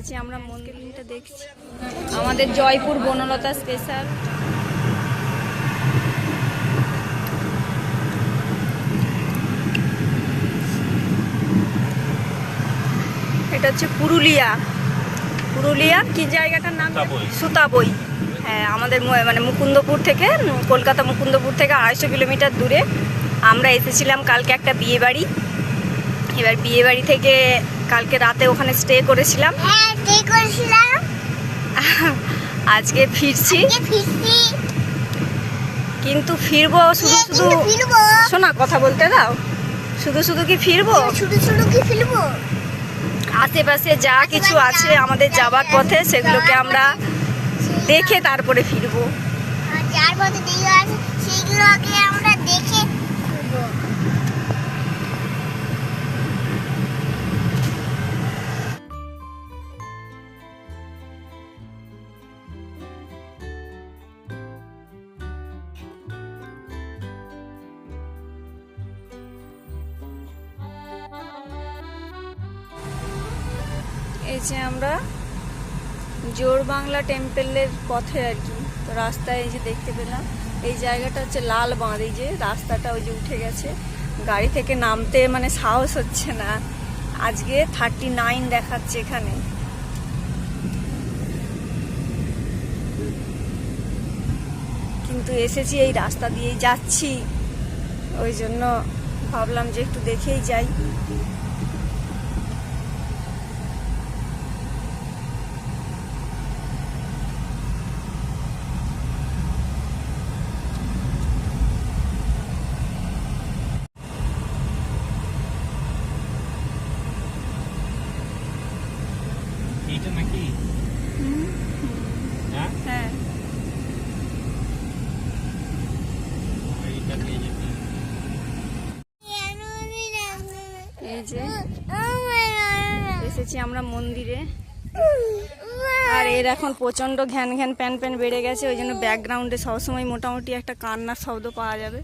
এসেছি আমরা মন্দিরটা দেখছি। আমাদের জয়পুর বনলতা স্পেশাল এটা হচ্ছে পুরুলিয়া। পুরুলিয়া কি জায়গাটার নাম? সুতাবই। হ্যাঁ আমাদের মানে মুকুন্দপুর থেকে কলকাতা মুকুন্দপুর থেকে আড়াইশো কিলোমিটার দূরে। আমরা এসেছিলাম কালকে একটা বিয়ে বাড়ি এবার বিয়ে বাড়ি থেকে কালকে রাতে ওখানে স্টে করেছিলাম। হ্যাঁ আজকে ফিরছি। কিন্তু ফিরবো শুধু শুধু শোনা কথা বলতে দাও। শুধু শুধু কি ফিরবো? শুধু শুধু কি ফিরবো? আশেপাশে যা কিছু আছে আমাদের যাবার পথে সেগুলোকে আমরা দেখে তারপরে ফিরবো। আর যার মধ্যে দিয়ে আমরা যে আমরা জোর বাংলা টেম্পেলের পথে আর কি। তো রাস্তায় এই যে দেখতে পেলাম, এই জায়গাটা হচ্ছে লাল বাঁধ, এই যে রাস্তাটা ওই যে উঠে গেছে। গাড়ি থেকে নামতে মানে সাহস হচ্ছে না। আজকে থার্টি নাইন দেখাচ্ছে এখানে। কিন্তু এসেছি এই রাস্তা দিয়েই যাচ্ছি। ওই জন্য ভাবলাম যে একটু দেখেই যাই এইটা নাকি হ্যাঁ হ্যাঁ এইটা নিয়ে যেতে এই যে এসেছি আমরা মন্দিরে। আর এর এখন প্রচণ্ড ঘ্যান ঘ্যান, প্যান প্যান বেড়ে গেছে, ওই জন্য ব্যাকগ্রাউন্ডে সবসময় মোটামুটি একটা কান্নার শব্দ পাওয়া যাবে।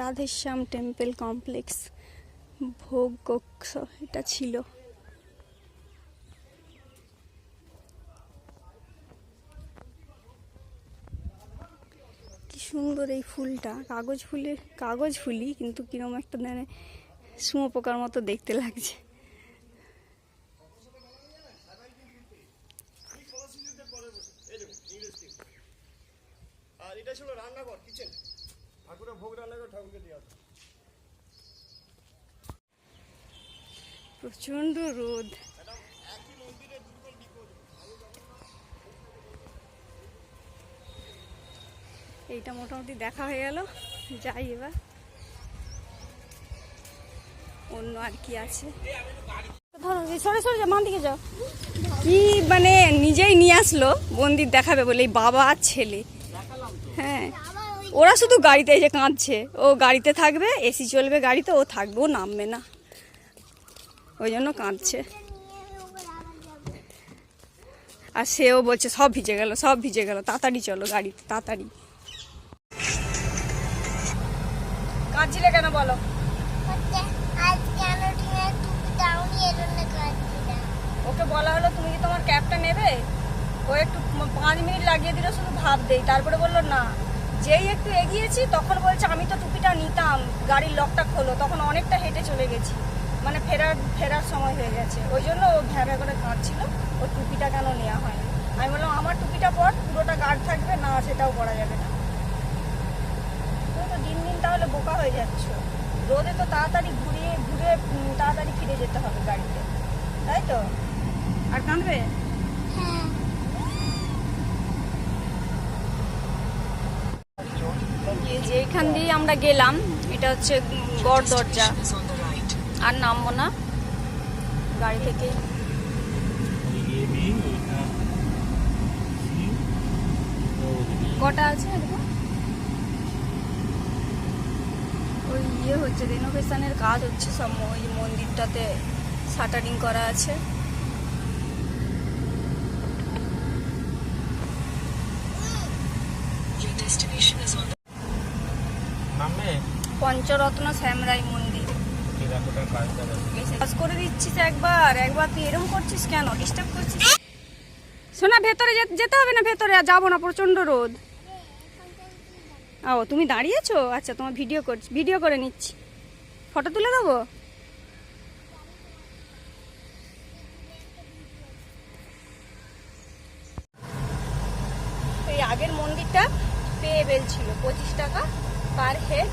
রাধেশ্যাম টেম্পল কমপ্লেক্স ভোগ কক্ষ এটা ছিল। কি সুন্দর এই ফুলটা। কাগজ ফুলের কাগজ ফুলই, কিন্তু কিরম একটা মানে শুঁয়ো পোকার মতো দেখতে লাগছে। আর এটা ছিল রান্নাঘর কিচেন ঠাকুরের ভোগ ঠাকুরকে। প্রচণ্ড রোদ। এইটা মোটামুটি দেখা হয়ে গেল যাই এবার। অন্য আর কি আছে। ধরো সরে সরে যা দিকে যাও। কি মানে নিজেই নিয়ে আসলো মন্দির দেখাবে বলে এই বাবা আর ছেলে। হ্যাঁ। ওরা শুধু গাড়িতে এসে কাঁদছে। ও গাড়িতে থাকবে এসি চলবে গাড়িতে ও থাকবে ও নামবে না। ওই জন্য কাঁদছে। আর সেও বলছে সব ভিজে গেল সব ভিজে গেল তাড়াতাড়ি চলো গাড়ি তাড়াতাড়ি। কাঁদছিলে কেন বলো? ওকে বলা হলো তুমি কি তোমার ক্যাবটা নেবে? ও একটু পাঁচ মিনিট লাগিয়ে দিল শুধু ভাব দেই তারপরে বলল না। যেই একটু এগিয়েছি, তখন বলছে, আমি তো টুপিটা নিতাম, গাড়ির লকটা খোলো। তখন অনেকটা হেঁটে চলে গেছি। মানে ফেরার ফেরার সময় হয়ে গেছে। ওই জন্য ও ভ্যা ভ্যা করে কাঁদছিল, ও টুপিটা কেন নেওয়া হয়নি? আমি বললাম, আমার টুপিটা পর, পুরোটা গার্ড থাকবে, না সেটাও পরা যাবে না। তুমি তো দিন দিন তাহলে বোকা হয়ে যাচ্ছ। রোদে তো তাড়াতাড়ি ঘুরিয়ে, ঘুরে তাড়াতাড়ি ফিরে যেতে হবে গাড়িতে। তাই তো? আর কাঁদবে? হ্যাঁ এই যে এখান দিয়ে আমরা গেলাম। এটা হচ্ছে গড় দরজা। আর নামবো না। গাড়ি থেকে। কটা আছে দেখো ওই ইয়ে হচ্ছে রেনোভেশনের কাজ হচ্ছে সব ওই মন্দিরটাতে শাটারিং করা আছে নামে পঞ্চরত্ন শ্যামরাই মন্দির। কাজ করে দিচ্ছিস একবার একবার তুই এরকম করছিস কেন? ডিস্টার্ব করছিস শোনা ভেতরে যেতে হবে না ভেতরে? আর যাব না প্রচণ্ড রোদ। ও তুমি দাঁড়িয়েছো? আচ্ছা তোমার ভিডিও করছি ভিডিও করে নিচ্ছি। ফটো তুলে দেবো? এই আগের মন্দিরটা পেয়েবেল ছিল পঁচিশ টাকা পার হেড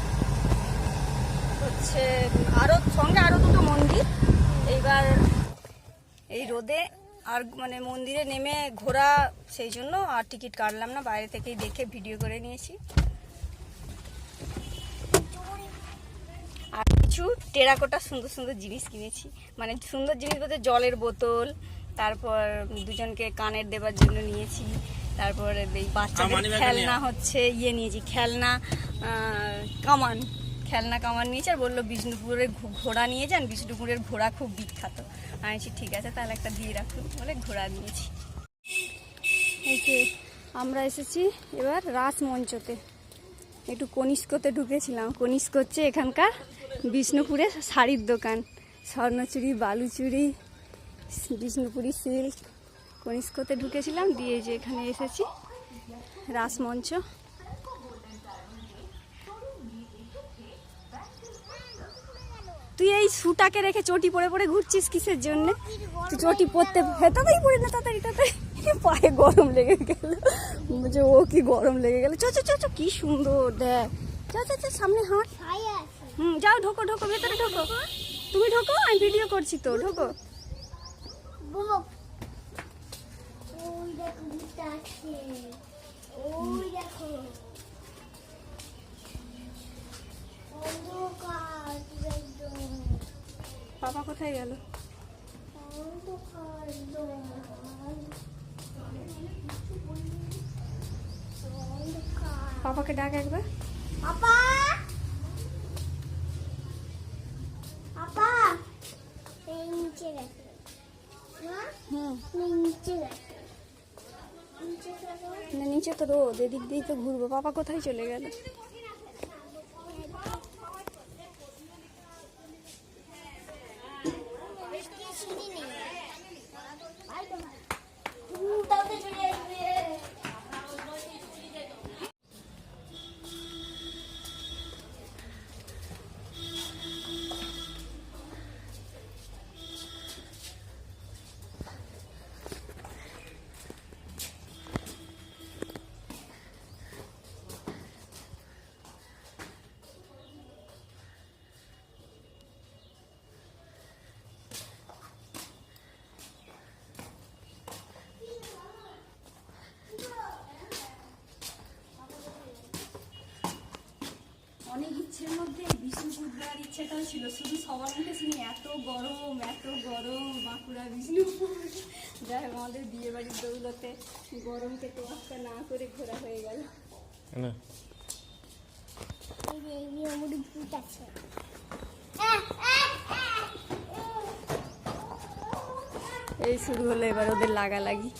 হচ্ছে আরও সঙ্গে আরও দুটো মন্দির। এইবার এই রোদে আর মানে মন্দিরে নেমে ঘোরা সেই জন্য আর টিকিট কাটলাম না। বাইরে থেকেই দেখে ভিডিও করে নিয়েছি। আর কিছু টেরাকোটা সুন্দর সুন্দর জিনিস কিনেছি। মানে সুন্দর জিনিস বলতে জলের বোতল তারপর দুজনকে কানের দেবার জন্য নিয়েছি। তারপর এই বাচ্চাদের খেলনা হচ্ছে ইয়ে নিয়েছি খেলনা কামান। খেলনা কামান নিয়েছে আর বলল বিষ্ণুপুরের ঘোড়া নিয়ে যান, বিষ্ণুপুরের ঘোড়া খুব বিখ্যাত। আমি ঠিক আছে, তাহলে একটা দিয়ে রাখুন। বলে ঘোড়া নিয়েছি। এই যে আমরা এসেছি এবার রাসমঞ্চতে। একটু কনিষ্কতে ঢুকেছিলাম। কনিষ্ক হচ্ছে এখানকার বিষ্ণুপুরের শাড়ির দোকান। স্বর্ণচুরি, বালুচুরি, বিষ্ণুপুরি সিল্ক। কনিষ্কতে ঢুকেছিলাম, দিয়ে যে এখানে এসেছি রাসমঞ্চ। তুই এই সুটাকে রেখে চটি পরে পরে ঘুরছিস কিসের জন্য? তুই চটি পরতে হ্যাঁ তাড়াতাড়ি পরে না, তাড়াতাড়ি তাড়াতাড়ি। পায়ে গরম লেগে গেল। বলছে, ও কি গরম লেগে গেল। চ চ চ কি সুন্দর, দেখ। চা চা চা, সামনে হাঁট। হুম, যাও, ঢোকো ঢোকো, ভেতরে ঢোকো। তুমি ঢোকো, আমি ভিডিও করছি তো, ঢোকো। ওই দেখো। পাপা কোথায় গেল? পাপাকে ডাক একবার। এই নিচে গেছে না নিচে তো রোদ এদিক দিয়েই তো ঘুরবো। পাপা কোথায় চলে গেল? মধ্যে বিষ্ণুপুর দেওয়ার ইচ্ছেটাও ছিল। শুধু সবার মুখে শুনি এত গরম এত গরম বাঁকুড়া বিষ্ণুপুর। যাই হোক আমাদের বিয়ে বাড়ির দৌলতে গরমকে তোয়াক্কা না করে ঘোরা হয়ে গেল। এই শুরু হলো এবার ওদের লাগালাগি।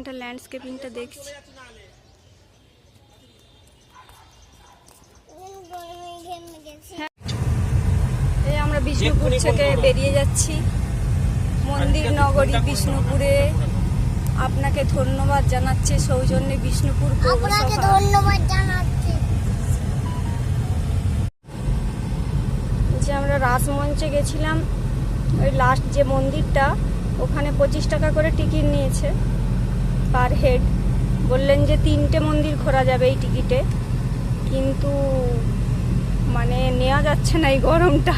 এখানটা ল্যান্ডস্কেপিংটা দেখছি। এই আমরা বিষ্ণুপুর থেকে বেরিয়ে যাচ্ছি। মন্দির নগরী বিষ্ণুপুরে। আপনাকে ধন্যবাদ জানাচ্ছে সৌজন্যে বিষ্ণুপুর আপনাকে ধন্যবাদ জানাচ্ছি। যে আমরা রাসমঞ্চে গেছিলাম ওই লাস্ট যে মন্দিরটা ওখানে পঁচিশ টাকা করে টিকিট নিয়েছে। Per head. বললেন যে তিনটে মন্দির ঘোরা যাবে এই টিকিটে। কিন্তু মানে নেওয়া যাচ্ছে না এই গরমটা।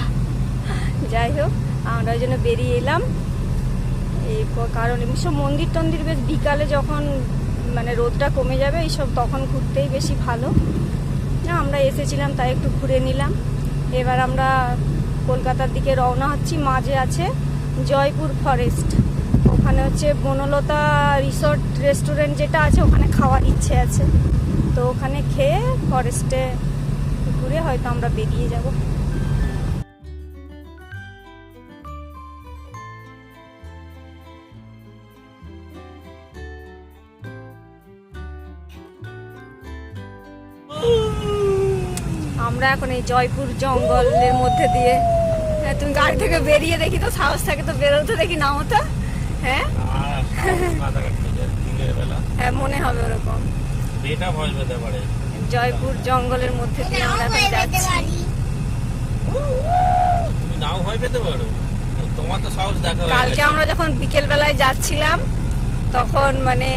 যাই হোক, আমরা ওই জন্য বেরিয়ে এলাম। ক- কারণ সব মন্দির টন্দির বেশ বিকালে যখন মানে রোদটা কমে যাবে এইসব তখন ঘুরতেই বেশি ভালো। না, আমরা এসেছিলাম তাই একটু ঘুরে নিলাম। এবার আমরা কলকাতার দিকে রওনা হচ্ছি, মাঝে আছে জয়পুর ফরেস্ট। ওখানে হচ্ছে বনলতা রিসোর্ট রেস্টুরেন্ট যেটা আছে, ওখানে খাওয়ার ইচ্ছে আছে। তো ওখানে খেয়ে ফরেস্টে ঘুরে হয়তো আমরা বেরিয়ে যাব। আমরা এখন এই জয়পুর জঙ্গলের মধ্যে দিয়ে, তুমি গাড়ি থেকে বেরিয়ে দেখি তো সাহস থাকে তো বেরোতে দেখি না হতো হ্যাঁ? হ্যাঁ মনে হবে ওরকম। বেটা ভয় পেতে পারে। জয়পুর জঙ্গলের মধ্যে দিয়ে আমরা এখন যাচ্ছি। তুমি নাও ভয় পেতে পারো। তোমার তো সাহস দেখা কালকে আমরা যখন বিকেল বেলায় যাচ্ছিলাম তখন মানে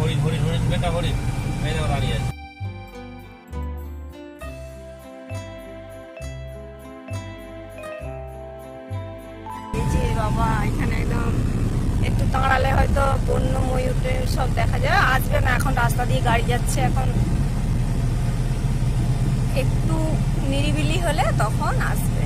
হরিণ হরিণ হরিণ বেটা হরিণ। এই দেখো দাঁড়িয়ে আছে। বন্য ময়ূরে সব দেখা যায়। আসবে না এখন রাস্তা দিয়ে গাড়ি যাচ্ছে এখন একটু নিরিবিলি হলে তখন আসবে।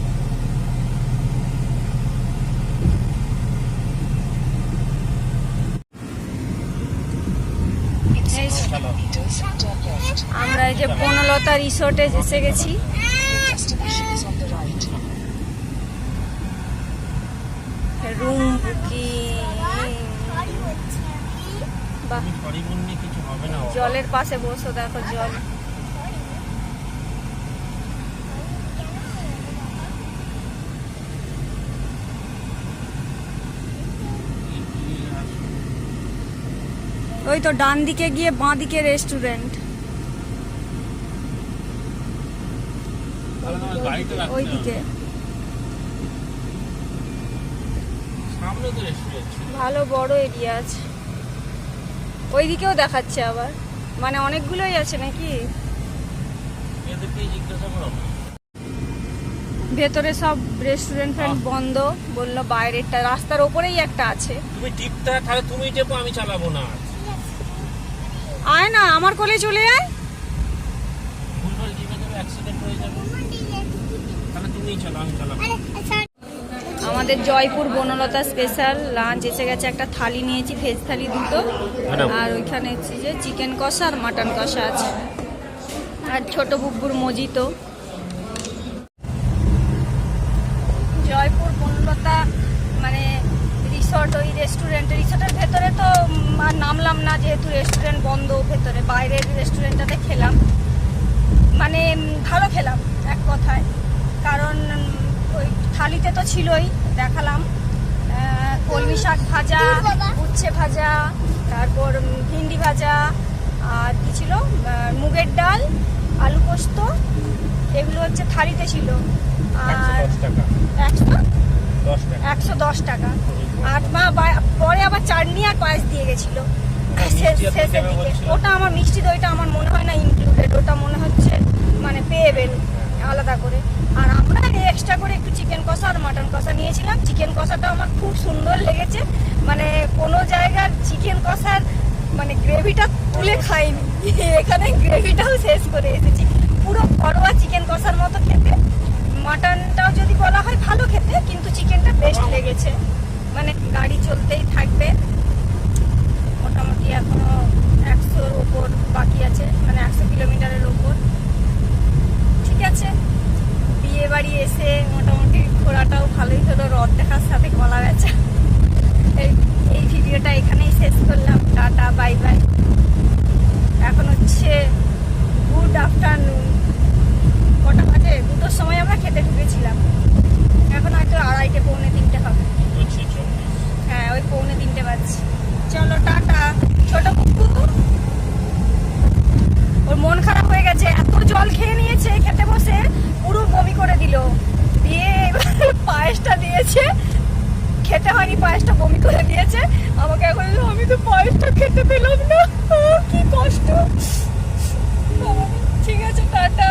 আমরা এই যে বনলতা রিসোর্টে এসে গেছি। রুম বুকিং বাহ তুমি সরি বললে কিছু হবে না বাবা। জলের পাশে বসো দেখো জল। ওই তো ডান দিকে গিয়ে বাঁ দিকে রেস্টুরেন্ট ওই দিকে ভালো বড় এরিয়া আছে। ওই দিকেও দেখাচ্ছে আবার। মানে অনেকগুলোই আছে নাকি। ভেতরে সব রেস্টুরেন্ট ফ্রেন্ড বন্ধ। বলল বাইরেরটা রাস্তার ওপরেই একটা আছে। তুমি টিপটা তাহলে তুমি চেপো আমি চালাবো না। আয় না আমার কোলে চলে আয়। ভুলভাল টিপে যাবে অ্যাক্সিডেন্ট হয়ে যাবে। তাহলে তুমিই চালাও আমি চালাবো। আমাদের জয়পুর বনলতা স্পেশাল লাঞ্চ এসে গেছে একটা থালি নিয়েছি ভেজ থালি দুটো। আর ওইখানে হচ্ছে যে চিকেন কষা আর মাটন কষা আছে। আর ছোট বুব্বুর মজিতো জয়পুর বনলতা মানে রিসর্ট ওই রেস্টুরেন্ট রিসর্টের ভেতরে তো আর নামলাম না যেহেতু রেস্টুরেন্ট বন্ধ ভেতরে। বাইরের রেস্টুরেন্টটাতে খেলাম। মানে ভালো খেলাম এক কথায়। কারণ ওই থালিতে তো ছিলই। দেখালাম। কলমি শাক ভাজা উচ্ছে ভাজা তারপর ভিন্ডি ভাজা আর কি ছিল? মুগের ডাল আলু পোস্ত এগুলো হচ্ছে থালিতে ছিল। আর একশো দশ টাকা। একশো? দশ টাকা। আর মা পরে আবার চাটনি আর পায়েস দিয়ে গেছিল। শেষের দিকে ওটা আমার মিষ্টি দইটা আমার মনে হয় না ইনক্লুডেড ওটা মনে হচ্ছে মানে পেয়েবেন আলাদা করে। আর আমরা এক্সট্রা করে একটু চিকেন কষা আর মাটন কষা নিয়েছিলাম। চিকেন কষাটা আমার খুব সুন্দর লেগেছে। মানে কোনো জায়গার চিকেন কষার মানে গ্রেভিটা তুলে খাইনি। এখানে গ্রেভিটাও শেষ করে এসেছি। পুরো ঘরোয়া চিকেন কষার মতো খেতে। মাটনটাও যদি বলা হয় আড়াইটে পৌনে তিনটে হবে। হ্যাঁ ওই পৌনে তিনটে বাজছে। চলো টাটা। ছোট কুকু। ওর মন খারাপ হয়ে গেছে এত জল খেয়ে নিয়েছে খেতে বসে পুরো বমি করে দিল। দিয়ে পায়েসটা দিয়েছে। খেতে হয়নি পায়েসটা বমি করে দিয়েছে। আমাকে এখন আমি তো পায়েসটা খেতে পেলাম না। কি কষ্ট। ঠিক আছে টাটা।